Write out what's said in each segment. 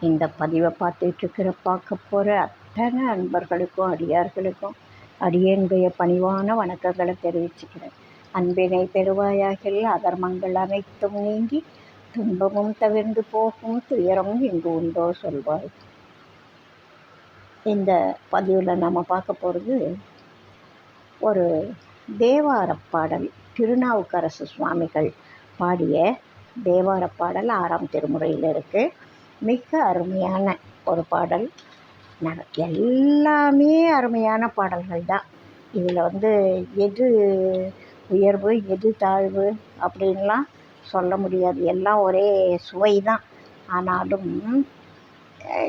இந்த பதிவை பார்த்துட்ருக்கிற பார்க்க போகிற அத்தனை அன்பர்களுக்கும் அடியார்களுக்கும் அடியேனுடைய பணிவான வணக்கங்களை தெரிவிச்சுக்கிறேன். அன்பினை பெறுவாயாகில் அதர்மங்கள் அனைத்தும் நீங்கி துன்பமும் தவிர்ந்து போகும் துயரமும் இங்கு உண்டோ சொல்வாய். இந்த பதிவில் நம்ம பார்க்க போகிறது ஒரு தேவாரப் பாடல் திருநாவுக்கரசு சுவாமிகள் பாடிய தேவாரப் பாடல் ஆறாம் திருமுறையில் இருக்குது மிக அருமையான ஒரு பாடல். ந- எல்லாமே அருமையான பாடல்கள் தான். இதில் வந்து எது உயர்வு எது தாழ்வு அப்படின்லாம் சொல்ல முடியாது. எல்லாம் ஒரே சுவை தான். ஆனாலும்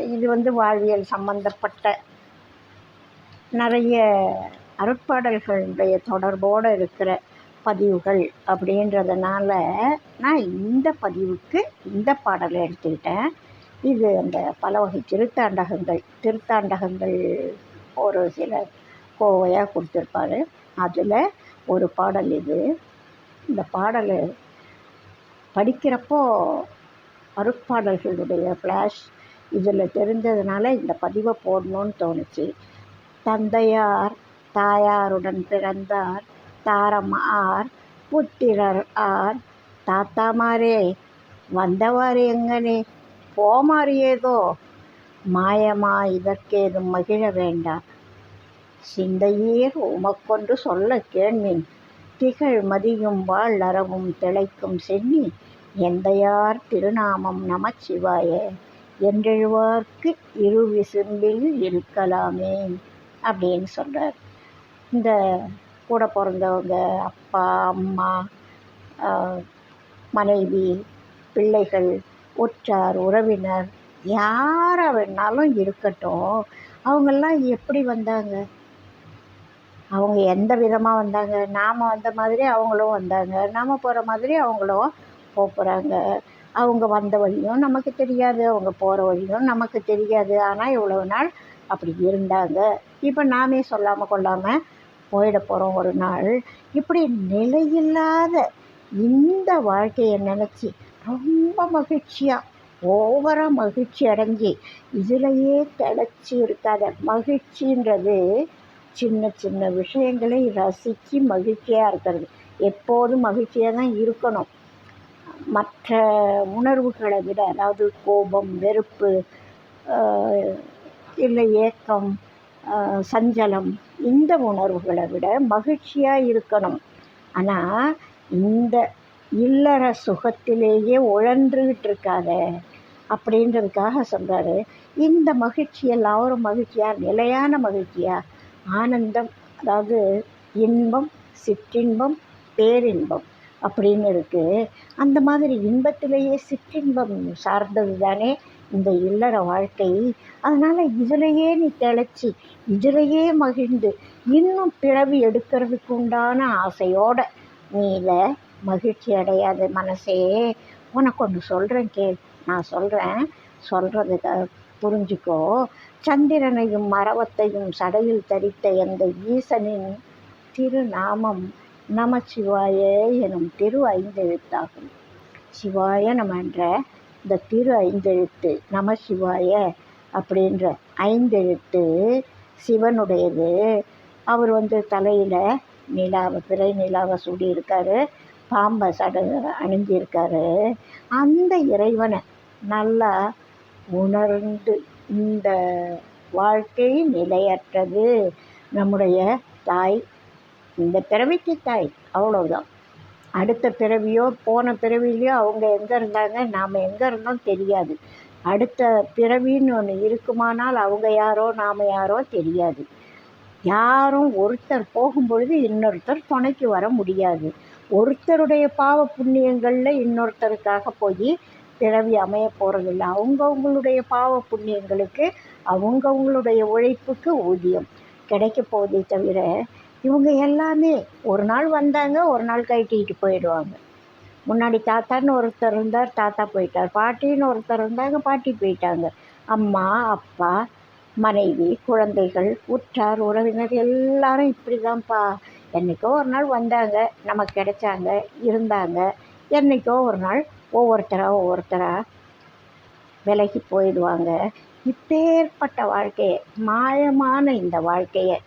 இது வந்து வாழ்வியல் சம்பந்தப்பட்ட நிறைய அருட்பாடல்களுடைய தொடர்போடு இருக்கிற பதிவுகள் அப்படின்றதுனால நான் இந்த பதிவுக்கு இந்த பாடலை எடுத்துக்கிட்டேன். இது அந்த பல வகை திருத்தாண்டகங்கள் திருத்தாண்டகங்கள் ஒரு சில கோவையாக கொடுத்துருப்பாரு. அதில் ஒரு பாடல் இது. இந்த பாடல் படிக்கிறப்போ அருட்பாடல்களுடைய ஃப்ளாஷ் இதில் தெரிஞ்சதுனால இந்த பதிவை போடணும்னு தோணுச்சு. தந்தையார் தாயாருடன் பிறந்தார் தாரம் ஆர் புத்திரர் ஆர் தாத்தாமாரே வந்தவாறு எங்கனே போமாறியேதோ? ஏதோ மாயமா இதற்கேதும் மகிழ வேண்டாம். சிந்தையீர் உமக்கொன்று சொல்ல கேள்மின் திகழ் மதியும் வாழ் அறவும் திளைக்கும் சென்னி எந்தையார் திருநாமம் நமச்சிவாய என்றெழுவார்க்கு இரு விசும்பில் இருக்கலாமே அப்படின்னு சொல்கிறார் இந்த கூட பிறந்தவங்க அப்பா அம்மா மனைவி பிள்ளைகள் உற்றார் உறவினர் யாராக வேணாலும் இருக்கட்டும். அவங்கெல்லாம் எப்படி வந்தாங்க? அவங்க எந்த விதமாக வந்தாங்க? நாம் வந்த மாதிரி அவங்களும் வந்தாங்க. நாம் போகிற மாதிரி அவங்களும் போகிறாங்க அவங்க வந்த வழியும் நமக்கு தெரியாது. அவங்க போகிற வழியும் நமக்கு தெரியாது. ஆனால் இவ்வளவு நாள் அப்படி இருந்தாங்க. இப்போ நாமே சொல்லாமல் கொள்ளாமல் போயிட போகிறோம் ஒரு நாள். இப்படி நிலையில்லாத இந்த வாழ்க்கையை நினச்சி ரொம்ப மகிழ்ச்சியாக ஓவராக மகிழ்ச்சி அடைஞ்சி இதிலையே திளைச்சி இருக்காத மகிழ்ச்சின்றது சின்ன சின்ன விஷயங்களை ரசித்து மகிழ்ச்சியாக இருக்கிறது. எப்போதும் மகிழ்ச்சியாக தான் இருக்கணும். மற்ற உணர்வுகளை விட அதாவது கோபம் வெறுப்பு இல்லை ஏக்கம் சஞ்சலம் இந்த உணர்வுகளை விட மகிழ்ச்சியாக இருக்கணும். ஆனால் இந்த இல்லற சுகத்திலேயே உழன்றுகிட்டு இருக்காத அப்படின்றதுக்காக சொல்கிறாரு இந்த மகிழ்ச்சியெல்லாம் ஒரு மகிழ்ச்சியாக நிலையான மகிழ்ச்சியாக ஆனந்தம் அதாவது இன்பம் சிற்றின்பம் பேரின்பம் அப்படின்னு இருக்குது அந்த மாதிரி இன்பத்திலேயே சிற்றின்பம் சார்ந்தது தானே இந்த இல்லற வாழ்க்கை. அதனால் இதிலையே நீ திளைச்சி இதிலையே மகிழ்ந்து இன்னும் பிறவி எடுக்கிறதுக்கு உண்டான ஆசையோட நீ இதை மகிழ்ச்சி அடையாது மனசே உனக்கு ஒன்று சொல்கிறேன் கேள். நான் சொல்கிறேன் சொல்கிறதுக்கு புரிஞ்சுக்கோ. சந்திரனையும் மரவத்தையும் சடையில் தரித்த எந்த ஈசனின் திருநாமம் நமச்சிவாய எனும் திரு ஐந்தெழுத்தாகும். சிவாய நம்ம என்ற இந்த திரு ஐந்தெழுத்து நமசிவாய அப்படின்ற ஐந்தெழுத்து சிவனுடையது. அவர் வந்து தலையில் நிலாவை பிறை நிலாவை சூடியிருக்காரு. பாம்பை சட அணிஞ்சிருக்காரு. அந்த இறைவனை நல்லா உணர்ந்து இந்த வாழ்க்கை நிலையற்றது. நம்முடைய தாய் இந்த பிறவிக்கு தாய் அவ்வளோதான் அடுத்த பிறவியோ போன பிறவிலையோ அவங்க எங்கே இருந்தாங்க நாம் எங்கே இருந்தோம் தெரியாது. அடுத்த பிறவின்னு ஒன்று இருக்குமானால் அவங்க யாரோ நாம் யாரோ தெரியாது. யாரும் ஒருத்தர் போகும்பொழுது இன்னொருத்தர் துணைக்கு வர முடியாது. ஒருத்தருடைய பாவ புண்ணியங்களில் இன்னொருத்தருக்காக போய் பிறவி அமைய போகிறதில்ல அவங்கவுங்களுடைய பாவ புண்ணியங்களுக்கு அவங்கவுங்களுடைய உழைப்புக்கு ஊதியம் கிடைக்க போதே தவிர இவங்க எல்லாமே ஒரு நாள் வந்தாங்க ஒரு நாள் கட்டிக்கிட்டு போயிடுவாங்க. முன்னாடி தாத்தான்னு ஒருத்தர் இருந்தார் தாத்தா போயிட்டார். பாட்டின்னு ஒருத்தர் இருந்தாங்க பாட்டி போயிட்டாங்க. அம்மா அப்பா மனைவி குழந்தைகள் உற்றார் உறவினர் எல்லாரும் இப்படி தான்ப்பா என்றைக்கோ ஒரு நாள் வந்தாங்க நமக்கு கிடைச்சாங்க இருந்தாங்க. என்றைக்கோ ஒரு நாள் ஒவ்வொருத்தராக ஒவ்வொருத்தராக விலகி போயிடுவாங்க. இப்பேற்பட்ட வாழ்க்கையை மாயமான இந்த வாழ்க்கையை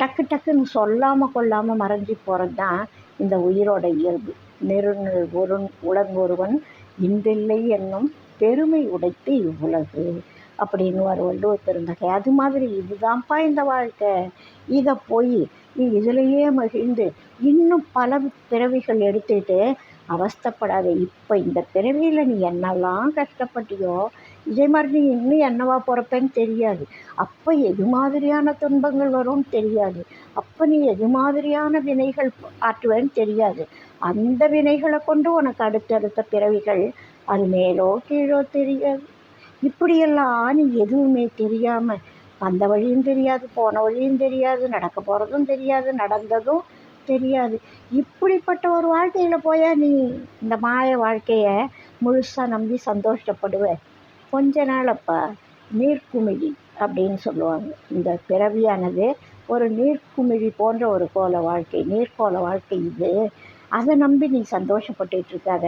டக்கு டக்குன்னு சொல்லாமல் கொள்ளாமல் மறைஞ்சி போகிறது தான் இந்த உயிரோட இயல்பு. நெருநல் ஒரு உலங்கொருவன் இன்றில்லை என்னும் பெருமை உடைத்து இவ்வுலகு அப்படின்னு ஒரு வள்ளுவர் திருந்தகை. அது மாதிரி இதுதான்ப்பா இந்த வாழ்க்கை. இதை போய் நீ இதிலேயே மகிழ்ந்து இன்னும் பல பிறவிகள் எடுத்துட்டு அவஸ்தப்படாத. இப்போ இந்த பிறவியில் நீ என்னெல்லாம் கஷ்டப்பட்டியோ இதே மாதிரி நீ இன்னும் என்னவா பிறப்பேன்னு தெரியாது. அப்போ எது மாதிரியான துன்பங்கள் வரும்னு தெரியாது. அப்போ நீ எது மாதிரியான வினைகள் ஆற்றுவேன்னு தெரியாது. அந்த வினைகளை கொண்டு உனக்கு அடுத்தடுத்த பிறவிகள் அது மேலோ கீழோ தெரியாது. இப்படியெல்லாம் நீ எதுவுமே தெரியாமல் வந்த வழியும் தெரியாது போன வழியும் தெரியாது நடக்க போகிறதும் தெரியாது நடந்ததும் தெரியாது. இப்படிப்பட்ட ஒரு வாழ்க்கையில் போயா நீ இந்த மாய வாழ்க்கையை முழுசாக நம்பி சந்தோஷப்படுவ. கொஞ்ச நாளப்பா நீர்க்குமிழி அப்படின்னு சொல்லுவாங்க. இந்த பிறவியானது ஒரு நீர்க்குமிழி போன்ற ஒரு கோல வாழ்க்கை நீர்க்கோல வாழ்க்கை இது. அதை நம்பி நீ சந்தோஷப்பட்டுட்டு இருக்காத.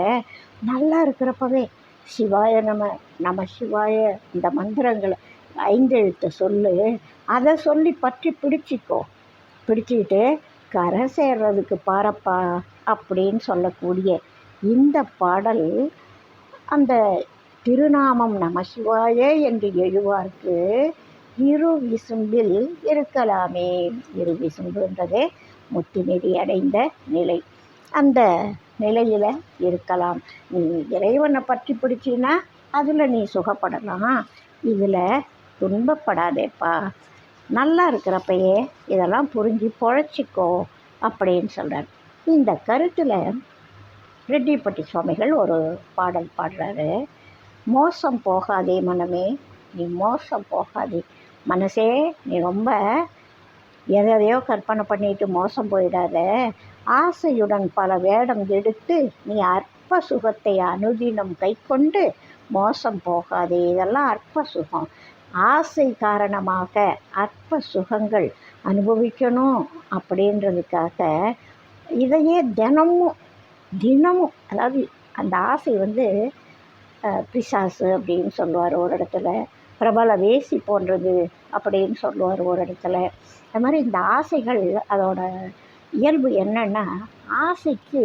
நல்லா இருக்கிறப்பவே சிவாய நம நம சிவாய இந்த மந்திரங்களை ஐந்தெழுத்தை சொல்லு. அதை சொல்லி பற்றி பிடிச்சிக்கோ. பிடிச்சிக்கிட்டு கரை சேர்றதுக்கு பாரப்பா அப்படின்னு சொல்லக்கூடிய இந்த பாடல் அந்த திருநாமம் நமசிவாயே என்று எழுவார்க்கு. இரு விசும்பில் இருக்கலாமே. இரு விசும்புன்றதே முத்தி நெறி அடைந்த நிலை. அந்த நிலையில் இருக்கலாம். நீ இறைவனை பற்றி பிடிச்சின்னா அதில் நீ சுகப்படலாம். இதில் துன்பப்படாதேப்பா. நல்லா இருக்கிறப்பையே இதெல்லாம் புரிஞ்சு பொழைச்சிக்கோ அப்படின்னு சொல்கிறார் இந்த கருத்தில் ரெட்டிப்பட்டி சுவாமிகள் ஒரு பாடல் பாடுறாரு. மோசம் போகாதே மனமே நீ மோசம் போகாதே. மனசே நீ ரொம்ப எதையோ கற்பனை பண்ணிட்டு மோசம் போயிடாத. ஆசையுடன் பல வேடம் எடுத்து நீ அற்ப சுகத்தை அனுதினம் கை கொண்டு மோசம் போகாதே. இதெல்லாம் அற்ப சுகம். ஆசை காரணமாக அற்ப சுகங்கள் அனுபவிக்கணும் அப்படின்றதுக்காக இதையே தினமும் தினமும் அதாவது அந்த ஆசை வந்து பிசாசு அப்படின்னு சொல்லுவார் ஒரு இடத்துல பிரபல வேசி போன்றது அப்படின்னு சொல்லுவார் ஒரு இடத்துல. அது மாதிரி இந்த ஆசைகள் அதோட இயல்பு என்னென்னா ஆசைக்கு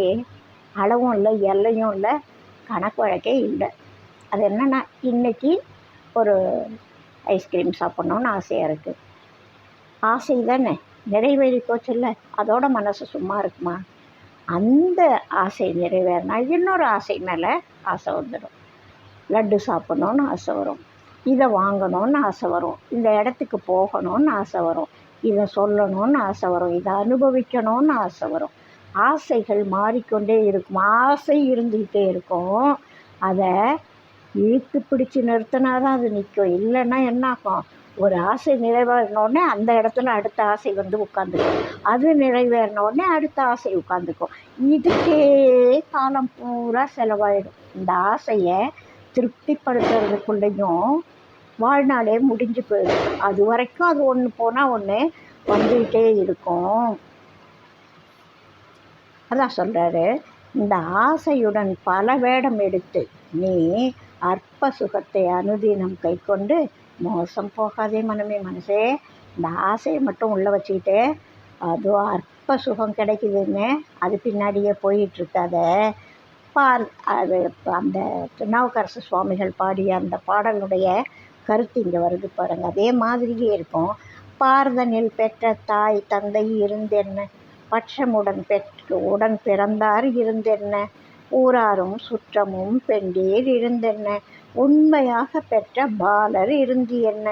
அளவும் இல்லை எல்லையும் இல்லை கணக்கு வழக்கே இல்லை. அது என்னென்னா இன்றைக்கி ஒரு ஐஸ்கிரீம் சாப்பிட்ணுன்னு ஆசையாக இருக்குது ஆசை தானே நிறைவேறி போச்சுல்ல? அதோட மனசு சும்மா இருக்குமா? அந்த ஆசை நிறைவேறினா இன்னொரு ஆசை மேலே ஆசை வந்துடும். லட்டு சாப்பிட்ணுன்னு ஆசை வரும். இதை வாங்கணும்னு ஆசை வரும். இந்த இடத்துக்கு போகணும்னு ஆசை வரும். இதை சொல்லணும்னு ஆசை வரும். இதை அனுபவிக்கணும்னு ஆசை வரும். ஆசைகள் மாறிக்கொண்டே இருக்கும். ஆசை இருந்துக்கிட்டே இருக்கும். அதை இழுத்து பிடிச்சி நிறுத்தினா தான் அது நிற்கும். இல்லைன்னா என்ன ஆகும் ஒரு ஆசை நிறைவேறினோடனே அந்த இடத்துல அடுத்த ஆசை வந்து உட்காந்துக்கும். அது நிறைவேறினோடனே அடுத்த ஆசை உட்காந்துக்கும். இதுக்கே காலம் பூரா செலவாயிடும். இந்த ஆசையை திருப்திப்படுத்துறதுக்குள்ளேயும் வாழ்நாளே முடிஞ்சு போயிடும். அது வரைக்கும் அது ஒன்று போனால் ஒன்று வந்துக்கிட்டே இருக்கும். அதான் சொல்கிறாரு இந்த ஆசையுடன் பல வேடம் எடுத்து நீ அற்ப சுகத்தை அனுதினம் கை கொண்டு மோசம் போகாதே மனமே மனசே. இந்த ஆசையை மட்டும் உள்ளே வச்சுக்கிட்டு அதுவும் அற்ப சுகம் கிடைக்குதுன்னு அது பின்னாடியே போயிட்டுருக்காத. பார் அது அந்த திருநாவுக்கரசு சுவாமிகள் பாடிய அந்த பாடலுடைய கருத்து இங்கே வருது பாருங்கள் அதே மாதிரியே இருக்கும். பார்தனில் பெற்ற தாய் தந்தை இருந்தென்ன? பட்சமுடன் பெற்று உடன் பிறந்தார் இருந்தென்ன? ஊராரும் சுற்றமும் பெண்டீர் இருந்தென்ன? உண்மையாக பெற்ற பாலர் இருந்து என்ன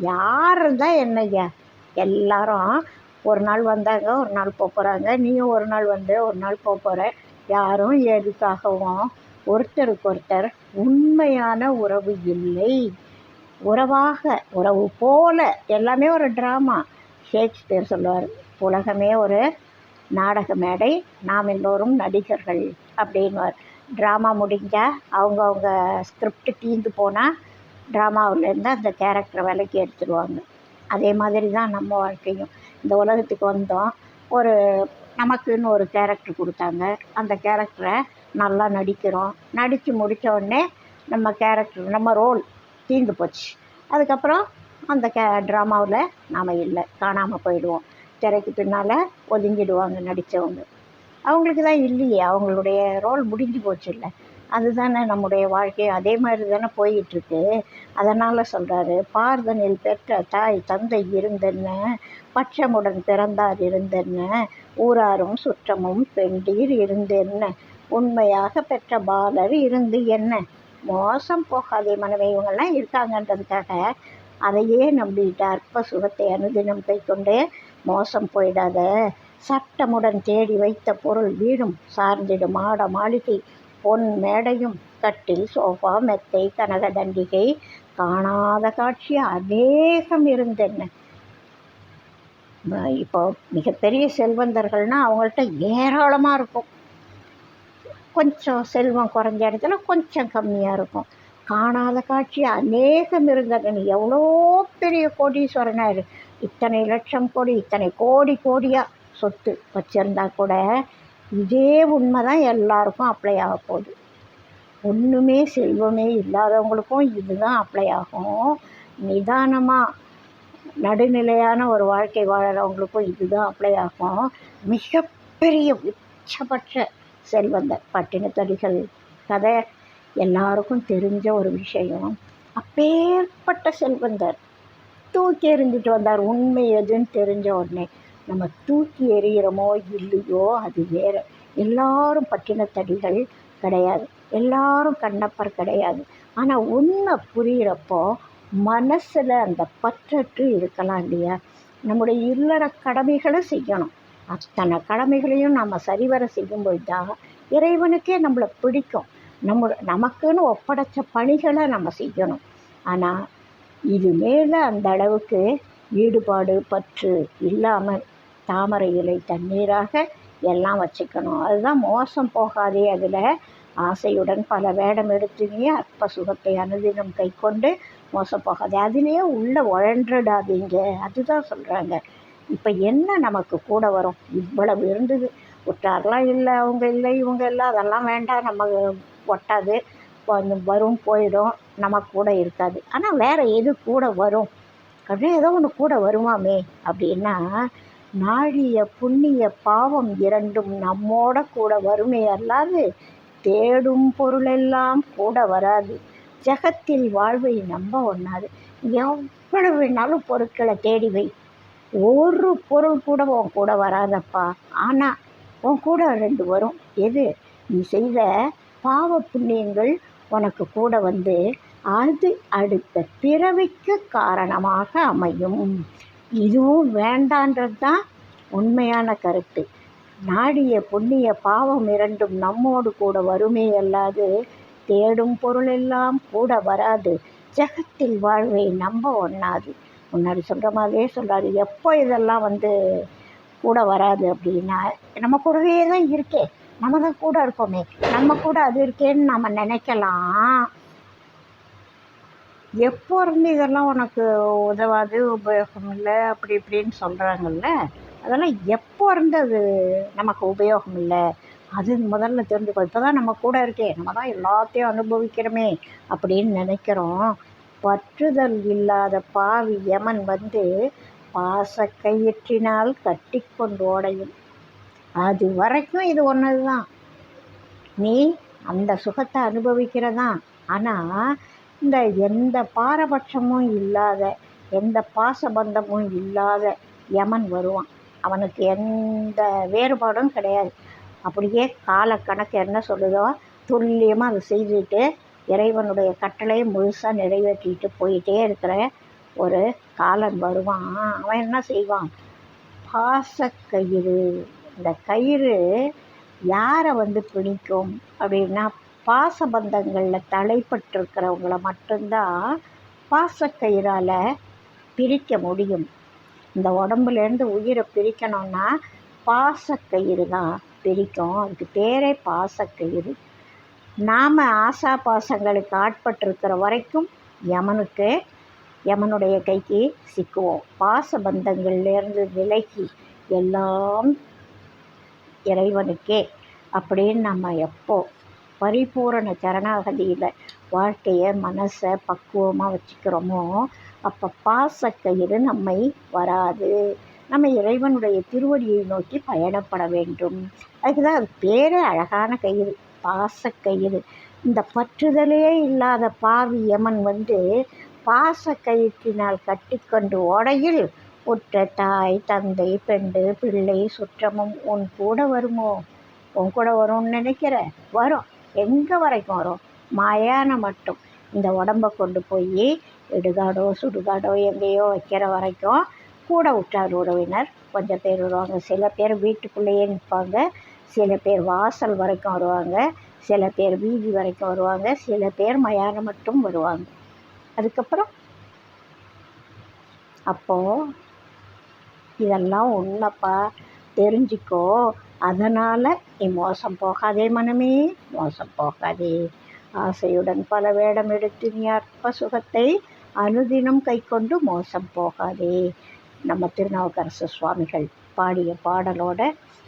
யார் இருந்தால் என்னையா எல்லாரும் ஒரு நாள் வந்தாங்க ஒரு நாள் போக போகிறாங்க நீயும் ஒரு நாள் வந்து ஒரு நாள் போக போகிற யாரும் எதுக்காகவும் ஒருத்தருக்கு ஒருத்தர் உண்மையான உறவு இல்லை. உறவாக உறவு போல. எல்லாமே ஒரு ட்ராமா ஷேக்ஸ்பியர் சொல்லுவார் உலகமே ஒரு நாடக மேடை நாம் எல்லோரும் நடிகர்கள் அப்படின்வார் ட்ராமா முடிஞ்சால் அவங்கவுங்க ஸ்கிரிப்ட் தீர்ந்து போனால் ட்ராமாவிலேருந்து அந்த கேரக்டரை விலைக்கு எடுத்துடுவாங்க அதே மாதிரி தான் நம்ம வாழ்க்கையும். இந்த உலகத்துக்கு வந்தோம். ஒரு நமக்குன்னு ஒரு கேரக்டர் கொடுத்தாங்க. அந்த கேரக்டரை நல்லா நடிக்கிறோம். நடித்து முடித்த உடனே நம்ம கேரக்டர் நம்ம ரோல் தீர்ந்து போச்சு. அதுக்கப்புறம் அந்த கே ட்ராமாவில் நாம் இல்லை. காணாமல் போயிடுவோம். திரைக்கு பின்னால் ஒதுங்கிடுவாங்க நடித்தவங்க அவங்களுக்கு தான் இல்லையே அவங்களுடைய ரோல் முடிஞ்சு போச்சு இல்லை அதுதானே நம்முடைய வாழ்க்கை. அதே மாதிரி தானே போயிட்டுருக்கு அதனால் சொல்கிறாரு பார்தனில் பெற்ற தாய் தந்தை இருந்தென்ன? பட்சமுடன் பிறந்தார் இருந்தென்ன? ஊராரும் சுற்றமும் பெண்டீர் இருந்தென்ன? உண்மையாக பெற்ற பாலர் இருந்து என்ன? மோசம் போகாதே மனைவி இவங்கெல்லாம் இருக்காங்கன்றதுக்காக அதையே நம்பிட்டு அற்ப சுகத்தை அனுதினம் கை கொண்டு மோசம் போயிடாத. சட்டமுடன் தேடி வைத்த பொருள் வீடும் சார்ந்திடும் மாட மாளிகை. பொன் மேடையும் கட்டில் சோஃபா மெத்தை கனக தண்டிகை. காணாத காட்சி அநேகம் இருந்தென்ன இப்போ மிகப்பெரிய செல்வந்தர்கள்னால் அவங்கள்ட்ட ஏராளமாக இருக்கும். கொஞ்சம் செல்வம் குறைஞ்ச இடத்துல கொஞ்சம் கம்மியாக இருக்கும். காணாத காட்சி அநேகம் இருந்தது எவ்வளோ பெரிய கோடீஸ்வரனாக இரு. இத்தனை லட்சம் கோடி இத்தனை கோடி கோடியாக சொத்து வச்சுருந்தா கூட இதே உண்மை தான் எல்லாருக்கும் அப்ளை ஆக போகுது. ஒன்றுமே செல்வமே இல்லாதவங்களுக்கும் இதுதான் அப்ளை ஆகும். நிதானமாக நடுநிலையான ஒரு வாழ்க்கை வாழறவங்களுக்கும் இதுதான் அப்ளை ஆகும். மிகப்பெரிய உச்சபட்ச செல்வந்தர் பட்டினத்தடிகள் கதை எல்லாருக்கும் தெரிஞ்ச ஒரு விஷயம். அப்பேற்பட்ட செல்வந்தர் தூக்கி எறிஞ்சிட்டு வந்தார். உண்மை எதுன்னு தெரிஞ்ச உடனே நம்ம தூக்கி எறிகிறோமோ இல்லையோ அது வேறு. எல்லாரும் பட்டினத்தடிகள் கிடையாது. எல்லாரும் கண்ணப்பர் கிடையாது. ஆனால் உண்மை புரிகிறப்போ மனசில் அந்த பற்றற்று இருக்கலாம் இல்லையா? நம்முடைய இல்லற கடமைகளை செய்யணும். அத்தனை கடமைகளையும் நம்ம சரிவர செய்யும்போது தான் இறைவனுக்கே நம்மளை பிடிக்கும். நம்ம நமக்குன்னு ஒப்படைச்ச பணிகளை நம்ம செய்யணும். ஆனால் இது மேலே அந்த அளவுக்கு ஈடுபாடு பற்று இல்லாமல் தாமரை இலை தண்ணீராக எல்லாம் வச்சுக்கணும். அதுதான் மோசம் போகாதே அதில். ஆசையுடன் பல வேடம் எடுத்துனே அற்ப சுகத்தை அனுதினம் கை கொண்டு மோசம் போகாது. அதிலேயே உள்ளே உழன்றுடாதீங்க அதுதான் சொல்கிறாங்க இப்போ என்ன நமக்கு கூட வரும்? இவ்வளவு இருந்தது. ஒற்றாரெலாம் இல்லை அவங்க இல்லை இவங்க இல்லை. அதெல்லாம் வேண்டாம். நம்ம ஒட்டாது. கொஞ்சம் வரும் போயிடும். நம்ம கூட இருக்காது. ஆனால் வேறு எது கூட வரும்? அப்படின்னா ஏதோ ஒன்று கூட வருமாமே அப்படின்னா நாழிய புண்ணிய பாவம் இரண்டும் நம்மோட கூட வருமே அல்லாது தேடும் பொருளெல்லாம் கூட வராது. ஜகத்தில் வாழ்வை நம்ப ஒண்ணாது. எவ்வளவு வேணாலும் பொருட்களை தேடி வை. ஒரு பொருள் கூட உன் கூட வராதப்பா. ஆனால் உன் கூட ரெண்டு வரும். எது? நீ செய்த பாவ புண்ணியங்கள் உனக்கு கூட வந்து அது அடுத்த பிறவிக்கு காரணமாக அமையும். இதுவும் வேண்டான்றது தான் உண்மையான கருத்து. நாடிய புண்ணிய பாவம் இரண்டும் நம்மோடு கூட வருமே அல்லாது தேடும் பொருளெல்லாம் கூட வராது. ஜகத்தில் வாழ்வை நம்ப ஒண்ணாது. முன்னாடி சொல்கிற மாதிரியே சொல்கிறாரு எப்போ இதெல்லாம் வந்து கூட வராது அப்படின்னா நம்ம கூடவே தான் இருக்கே. நம்ம தான் கூட இருக்கோமே நம்ம கூட அது இருக்கேன்னு நம்ம நினைக்கலாம். எப்போ இருந்து இதெல்லாம் உனக்கு உதவாது உபயோகம் இல்லை அப்படி இப்படின்னு சொல்கிறாங்கல்ல அதெல்லாம் எப்போ இருந்து அது நமக்கு உபயோகம் இல்லை அது முதல்ல தெரிஞ்சுக்கோ. இப்போ தான் நம்ம கூட இருக்கே. நம்ம தான் எல்லாத்தையும் அனுபவிக்கிறோமே அப்படின்னு நினைக்கிறோம். பற்றுதல் இல்லாத பாவி யமன் வந்து பாசக்கயிற்றினால் கட்டி கொண்டு ஓடையும். அது வரைக்கும் இது ஒன்று தான் நீ அந்த சுகத்தை அனுபவிக்கிறதா? ஆனால் இந்த எந்த பாரபட்சமும் இல்லாத எந்த பாசபந்தமும் இல்லாத யமன் வருவான். அவனுக்கு எந்த வேறுபாடும் கிடையாது. அப்படியே காலக்கணக்கு என்ன சொல்லுதோ துல்லியமாக அதை செய்துட்டு இறைவனுடைய கட்டளையை முழுசாக நிறைவேற்றிட்டு போயிட்டே இருக்கிற ஒரு காலன் வருவான். அவன் என்ன செய்வான்? பாசக்கயிறு. இந்த கயிறு யாரை வந்து பிடிக்கும் அப்படின்னா பாசபந்தங்களில் தலைப்பட்டிருக்கிறவங்கள மட்டும்தான் பாசக்கயிறால் பிரிக்க முடியும். இந்த உடம்புலேருந்து உயிரை பிரிக்கணும்னா பாசக்கயிறு தான் பிரிக்கும். அதுக்கு பேரே பாசக்கயிறு. நாம் ஆசா பாசங்களுக்கு ஆட்பட்டிருக்கிற வரைக்கும் யமனுக்கு யமனுடைய கைக்கு சிக்குவோம். பாசபந்தங்கள்லேருந்து விலகி எல்லாம் இறைவனுக்கே. அப்படின்னு நம்ம எப்போ பரிபூரண சரணாகதியில் வாழ்க்கையை மனசை பக்குவமாக வச்சுக்கிறோமோ அப்போ பாசக்கயிறு நம்மை வராது. நம்ம இறைவனுடைய திருவடியை நோக்கி பயணப்பட வேண்டும். அதுக்கு தான் அது பேரே அழகான கயிறு பாசக்கயிறு. இந்த பற்றுதலே இல்லாத பாவி யமன் வந்து பாசக்கயிற்றினால் கட்டிக்கொண்டு ஓடையில் உற்ற தாய் தந்தை பெண்டு பிள்ளை சுற்றமும் உன் கூட வருமோ? உன் கூட வரும்னு நினைக்கிற? வரும். எங்கே வரைக்கும் வரும்? மயானம் மட்டும். இந்த உடம்பை கொண்டு போய் இடுகாடோ சுடுகாடோ எங்கேயோ வைக்கிற வரைக்கும் கூட உற்றார் உறவினர். கொஞ்சம் பேர் வருவாங்க. சில பேர் வீட்டுக்குள்ளேயே நிற்பாங்க. சில பேர் வாசல் வரைக்கும் வருவாங்க. சில பேர் வீதி வரைக்கும் வருவாங்க. சில பேர் மயானம் மட்டும் வருவாங்க. அதுக்கப்புறம்? அப்போது இதெல்லாம் உண்மைப்பா தெரிஞ்சுக்கோ. அதனால் நீ மோசம் போகாதே மனமே. மோசம் போகாதே. ஆசையுடன் பல வேடம் எடுத்து நீ அற்ப சுகத்தை அனுதினம் கைக்கொண்டு மோசம் போகாதே. நம்ம திருநாவுக்கரசு சுவாமிகள் பாடிய பாடலோட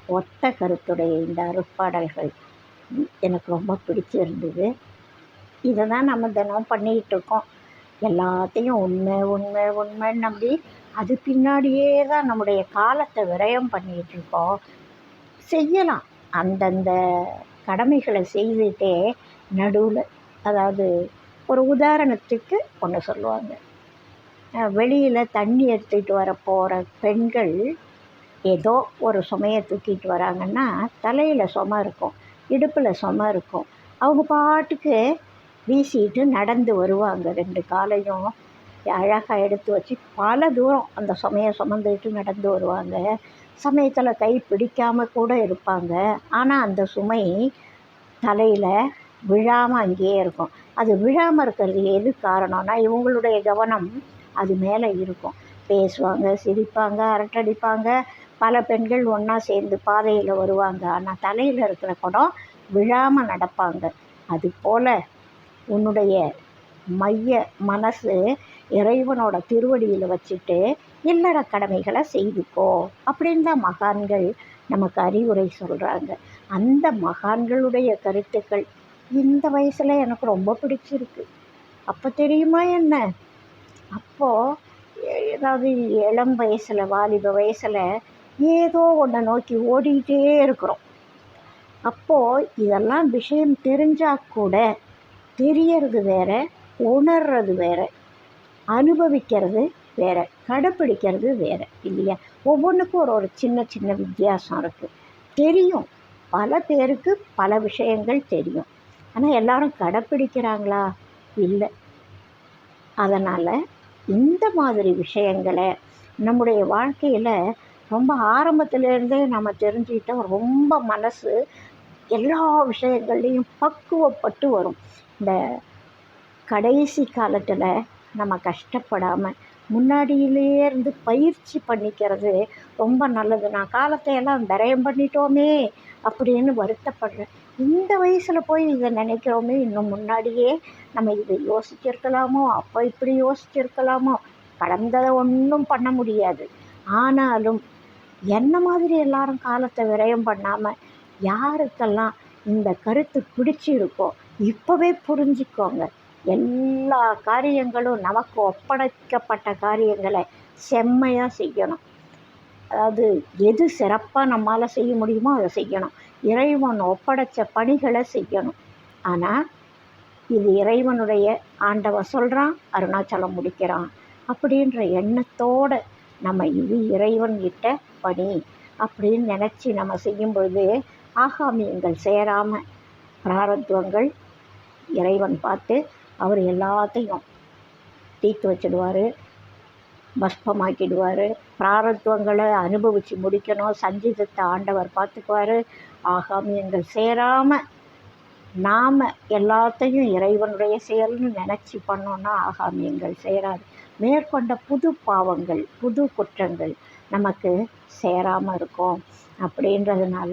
ஒத்த கருத்துடைய இந்த அருப்பாடல்கள். எனக்கு ரொம்ப பிடிச்சிருந்தது. இதை தான் நம்ம தினம் பண்ணிக்கிட்டு இருக்கோம். எல்லாத்தையும் உண்மை உண்மை உண்மைன்னு நம்பி அது பின்னாடியே தான் நம்முடைய காலத்தை விரயம் பண்ணிகிட்ருக்கோம் இருக்கோம். செய்யலாம். அந்தந்த கடமைகளை செய்துட்டே நடுவில் அதாவது ஒரு உதாரணத்துக்கு ஒன்று சொல்லுவாங்க. வெளியில் தண்ணி எடுத்துகிட்டு வர போகிற பெண்கள் ஏதோ ஒரு சுமையை தூக்கிட்டு வராங்கன்னா தலையில் சுமை இருக்கும் இடுப்பில் சுமை இருக்கும். அவங்க பாட்டுக்கு வீசிட்டு நடந்து வருவாங்க ரெண்டு காலையும். அழகாக எடுத்து வச்சு பல தூரம் அந்த சுமையை சுமந்துக்கிட்டு நடந்து வருவாங்க. சமயத்தில் கை பிடிக்காமல் கூட இருப்பாங்க. ஆனால் அந்த சுமை தலையில் விழாமல் அங்கேயே இருக்கும். அது விழாமல் இருக்கிறது எது காரணம்னா இவங்களுடைய கவனம் அது மேலே இருக்கும். பேசுவாங்க சிரிப்பாங்க அரட்டடிப்பாங்க. பல பெண்கள் ஒன்றா சேர்ந்து பாதையில் வருவாங்க. ஆனால் தலையில் இருக்கிற குடம் விழாமல் நடப்பாங்க. அதுபோல் உன்னுடைய மைய மனசு இறைவனோட திருவடியில் வச்சுட்டு இல்லற கடமைகளை செய்துக்கோ அப்படின்னு தான் மகான்கள் நமக்கு அறிவுரை சொல்கிறாங்க அந்த மகான்களுடைய கருத்துக்கள் இந்த வயசில் எனக்கு ரொம்ப பிடிச்சிருக்கு. அப்போ தெரியுமா என்ன? அப்போது ஏதாவது இளம் வயசில் வாலிப வயசில் ஏதோ ஒன்றை நோக்கி ஓடிக்கிட்டே இருக்கிறோம். அப்போது இதெல்லாம் விஷயம் தெரிஞ்சால் கூட தெரியறது வேற உணர்றது வேற. அனுபவிக்கிறது வேறு கடைப்பிடிக்கிறது வேறு இல்லையா? ஒவ்வொன்றுக்கும் ஒரு ஒரு சின்ன சின்ன வித்தியாசம் இருக்குது தெரியும். பல பேருக்கு பல விஷயங்கள் தெரியும். ஆனால் எல்லாரும் கடைப்பிடிக்கிறாங்களா? இல்லை. அதனால் இந்த மாதிரி விஷயங்களை நம்முடைய வாழ்க்கையில் ரொம்ப ஆரம்பத்திலேருந்தே நம்ம தெரிஞ்சுக்கிட்டோம் ரொம்ப மனசு எல்லா விஷயங்கள்லேயும் பக்குவப்பட்டு வரும். இந்த கடைசி காலத்தில் நம்ம கஷ்டப்படாமல் முன்னாடியிலேயே இருந்து பயிற்சி பண்ணிக்கிறது ரொம்ப நல்லது. நான் காலத்தை எல்லாம் விரயம் பண்ணிட்டோமே அப்படின்னு வருத்தப்படுறேன் இந்த வயசில் போய் இதை நினைக்கிறோமே இன்னும் முன்னாடியே நம்ம இதை யோசிச்சிருக்கலாமோ அப்போ இப்படி யோசிச்சிருக்கலாமோ கடந்ததை ஒன்றும் பண்ண முடியாது. ஆனாலும் என்ன மாதிரி எல்லாரும் காலத்தை விரயம் பண்ணாமல் யாருக்கெல்லாம் இந்த கருத்து பிடிச்சிருக்கோ இப்போவே புரிஞ்சுக்கோங்க. எல்லா காரியங்களும் நமக்கு ஒப்படைக்கப்பட்ட காரியங்களை செம்மையாக செய்யணும். அதாவது எது சிறப்பாக நம்மால் செய்ய முடியுமோ அதை செய்யணும். இறைவன் ஒப்படைச்ச பணிகளை செய்யணும். ஆனால் இது இறைவனுடைய ஆண்டவன் சொல்கிறான் அருணாச்சலம் முடிக்கிறான் அப்படின்ற எண்ணத்தோடு நம்ம இது இறைவன் கிட்ட பணி அப்படின்னு நினச்சி நம்ம செய்யும் பொழுது ஆகாமியங்கள் சேராமல் பிராரத்துவங்கள் இறைவன் பார்த்து அவர் எல்லாத்தையும் தீர்த்து வச்சிடுவார் பஸ்பமாக்கிடுவார் பிராரத்துவங்களை அனுபவித்து முடிக்கணும் சஞ்சிதத்தை ஆண்டவர் பார்த்துக்குவார். ஆகாமியங்கள் சேராமல் நாம் எல்லாத்தையும் இறைவனுடைய செயல்னு நினச்சி பண்ணோன்னா ஆகாமியங்கள் சேராது. மேற்கொண்ட புது பாவங்கள் புது குற்றங்கள் நமக்கு சேராமல் இருக்கும். அப்படின்றதுனால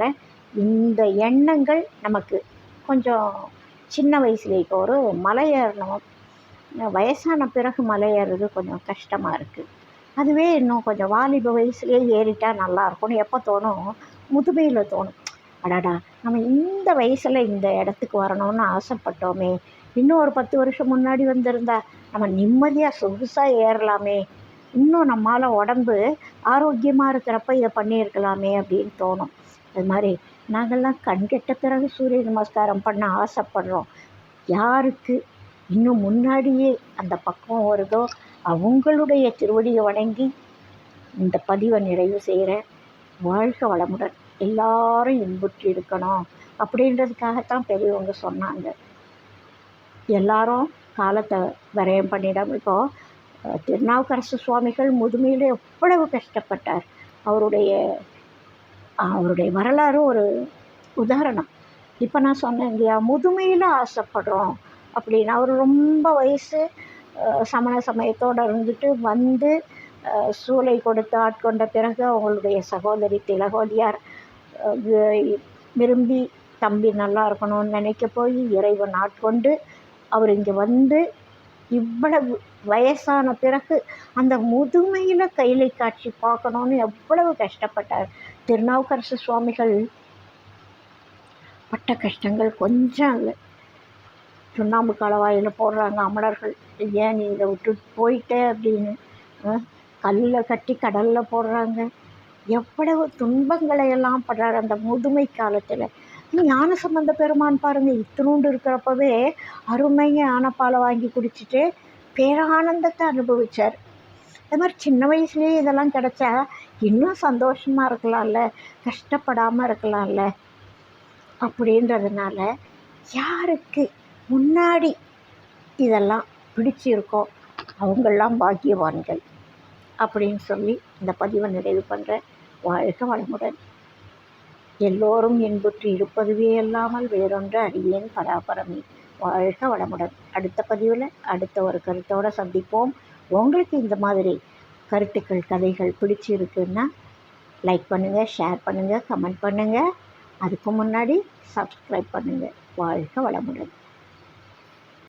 இந்த எண்ணங்கள் நமக்கு கொஞ்சம் சின்ன வயசுல இப்போ ஒரு மலை ஏறணும். வயசான பிறகு மலை ஏறுறது கொஞ்சம் கஷ்டமாக இருக்குது அதுவே இன்னும் கொஞ்சம் வாலிப வயசுலேயே ஏறிட்டா நல்லா இருக்கும்னு எப்போ தோணும்? முதுமையில் தோணும். அடடா நம்ம இந்த வயசில் இந்த இடத்துக்கு வரணும்னு ஆசைப்பட்டோமே. இன்னும் ஒரு பத்து வருஷம் முன்னாடி வந்திருந்தா நம்ம நிம்மதியாக சொகுசாக ஏறலாமே. இன்னும் நம்மளால் உடம்பு ஆரோக்கியமாக இருக்கிறப்ப இதை பண்ணியிருக்கலாமே அப்படின்னு தோணும். அது மாதிரி நாங்கள்லாம் கண்கெட்ட பிறகு சூரிய நமஸ்காரம் பண்ண ஆசைப்படுறோம். யாருக்கு? இன்னும் முன்னாடியே அந்த பக்குவம் வருதோ? அவங்களுடைய திருவடியை வணங்கி இந்த பதிவை நிறைவு செய்கிறேன் வாழ்க வளமுடன் எல்லாரும் இன்புற்றி இருக்கணும் அப்படின்றதுக்காகத்தான் பெரியவங்க சொன்னாங்க. எல்லாரும் காலத்தை விரயம் பண்ணிடம் இப்போது திருநாவுக்கரசு சுவாமிகள் முதுமையில் எவ்வளவு கஷ்டப்பட்டார். அவருடைய அவருடைய வரலாறு ஒரு உதாரணம். இப்போ நான் சொன்னேன் இல்லையா முதுமையில் ஆசைப்படுறோம் அப்படின்னு. அவர் ரொம்ப வயசு சமண சமயத்தோடு இருந்துட்டு வந்து சூளை கொடுத்து ஆட்கொண்ட பிறகு அவங்களுடைய சகோதரி திலகோதியார் விரும்பி தம்பி நல்லா இருக்கணும்னு நினைக்க போய் இறைவன் ஆட்கொண்டு அவர் இங்கே வந்து இவ்வளவு வயசான பிறகு அந்த முதுமையில் கைலை காட்சி பார்க்கணுன்னு எவ்வளவு கஷ்டப்பட்டார். திருநாவுக்கரசு சுவாமிகள் பட்ட கஷ்டங்கள் கொஞ்சம் இல்லை சுண்ணாம்பு கலவாயில் போடுறாங்க அமரர்கள். ஏன் நீ இதை விட்டுட்டு போயிட்டே அப்படின்னு கல்லில் கட்டி கடலில் போடுறாங்க. எவ்வளவு துன்பங்களை எல்லாம் படுறார் அந்த முதுமை காலத்தில். ஞான சம்பந்த பெருமான் பாருங்க இத்தினூண்டு இருக்கிறப்பவே அருமையான பாலை வாங்கி குடிச்சிட்டு பேரானந்தத்தை அனுபவிச்சார். அது மாதிரி சின்ன வயசுலேயே இதெல்லாம் கிடச்சா இன்னும் சந்தோஷமாக இருக்கலாம்ல கஷ்டப்படாமல் இருக்கலாம்ல அப்படின்றதுனால யாருக்கு முன்னாடி இதெல்லாம் பிடிச்சிருக்கோ அவங்கெல்லாம் பாக்கியவான்கள் அப்படின்னு சொல்லி இந்த பதிவை நிறைவு பண்ணுறேன் வாழ்க வளமுடன். எல்லோரும் இன்புற்று இருப்பதுவே அல்லாமல் வேறொன்று அறியேன் பராபரமே. வாழ்க வளமுடன். அடுத்த பதிவில் அடுத்த ஒரு கருத்தோடு சந்திப்போம். உங்களுக்கு இந்த மாதிரி கருத்துக்கள் கதைகள் பிடிச்சிருக்குன்னா லைக் பண்ணுங்கள் ஷேர் பண்ணுங்கள் கமெண்ட் பண்ணுங்கள் அதுக்கு முன்னாடி சப்ஸ்கிரைப் பண்ணுங்கள் வாழ்க வளமுடன்.